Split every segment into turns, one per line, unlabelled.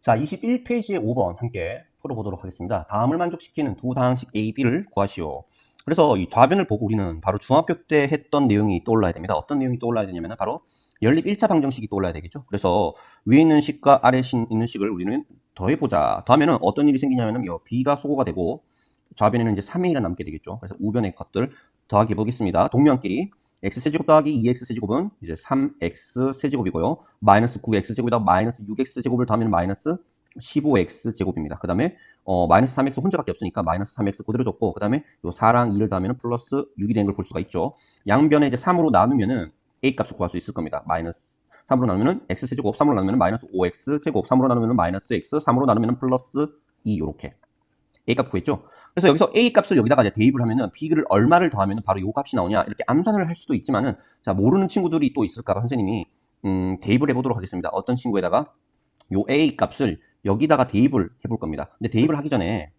자, 21페이지의 5번 함께 풀어보도록 하겠습니다. 다음을 만족시키는 두 다항식 A, B를 구하시오. 그래서 이 좌변을 보고 우리는 바로 중학교 때 했던 내용이 떠올라야 됩니다. 어떤 내용이 떠올라야 되냐면 바로 연립 1차 방정식이 떠올라야 되겠죠. 그래서 위에 있는 식과 아래 에 있는 식을 우리는 더해보자. 더하면은 어떤 일이 생기냐면은 요 B가 소거가 되고 좌변에는 이제 3A가 남게 되겠죠. 그래서 우변의 것들 더하기 해보겠습니다. 동료한끼리 x세제곱 더하기 2x세제곱은 이제 3x세제곱이고요. 마이너스 9x제곱에다가 마이너스 6x제곱을 더하면 마이너스 15x제곱입니다. 그 다음에 어, 마이너스 3x 혼자밖에 없으니까 마이너스 3x 그대로 줬고 그 다음에 요 4랑 2를 더하면 플러스 6이 되는 걸 볼 수가 있죠. 양변에 이제 3으로 나누면은 a 값을 구할 수 있을 겁니다. 마이너스 3으로 나누면은 x세제곱 3으로 나누면 마이너스 5x제곱 3으로 나누면 마이너스 x 3으로 나누면 플러스 2 요렇게 a 값 구했죠. 그래서 여기서 a 값을 여기다가 이제 대입을 하면은 b를 얼마를 더하면 바로 요 값이 나오냐 이렇게 암산을 할 수도 있지만은 자 모르는 친구들이 또 있을까봐 선생님이 음, 대입을 해보도록 하겠습니다. 어떤 친구에다가 요 a 값을 여기다가 대입을 해볼 겁니다. 근데 대입을 하기 전에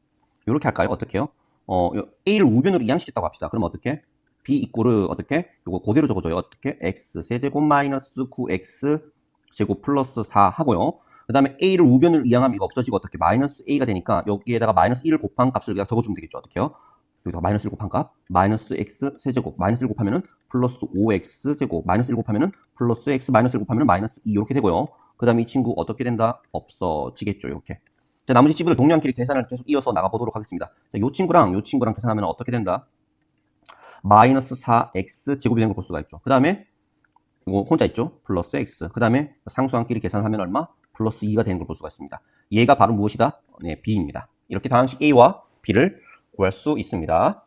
요렇게 할까요? 어떻게요? 어, 요 a를 우변으로 이항시켰다고 합시다. 그럼 어떻게? b 이꼬르 어떻게? 요거 그대로 적어줘요. 어떻게? x 세제곱 마이너스 9x 제곱 플러스 4 하고요. 그 다음에 a를 우변을 이항하면 이거 없어지고 어떻게? 마이너스 a가 되니까 여기에다가 마이너스 1을 곱한 값을 그냥 적어주면 되겠죠. 어떻게요? 여기다가 마이너스 1 곱한 값, 마이너스 x 세제곱, 마이너스 1 곱하면은 플러스 5x 제곱, 마이너스 1 곱하면은 플러스 x, 마이너스 1 곱하면은 마이너스 2 이렇게 되고요. 그 다음에 이 친구 어떻게 된다? 없어지겠죠. 이렇게. 자, 나머지 친구들 동량끼리 계산을 계속 이어서 나가보도록 하겠습니다. 자, 요 친구랑 요 친구랑 계산하면 어떻게 된다? 마이너스 4x 제곱이 되는 걸 볼 수가 있죠. 그 다음에 이거 혼자 있죠? 플러스 x. 그 다음에 상수항끼리 계산하면 얼마? 플러스 2가 되는 걸 볼 수가 있습니다. 얘가 바로 무엇이다? 네, b입니다. 이렇게 다항식 a와 b를 구할 수 있습니다.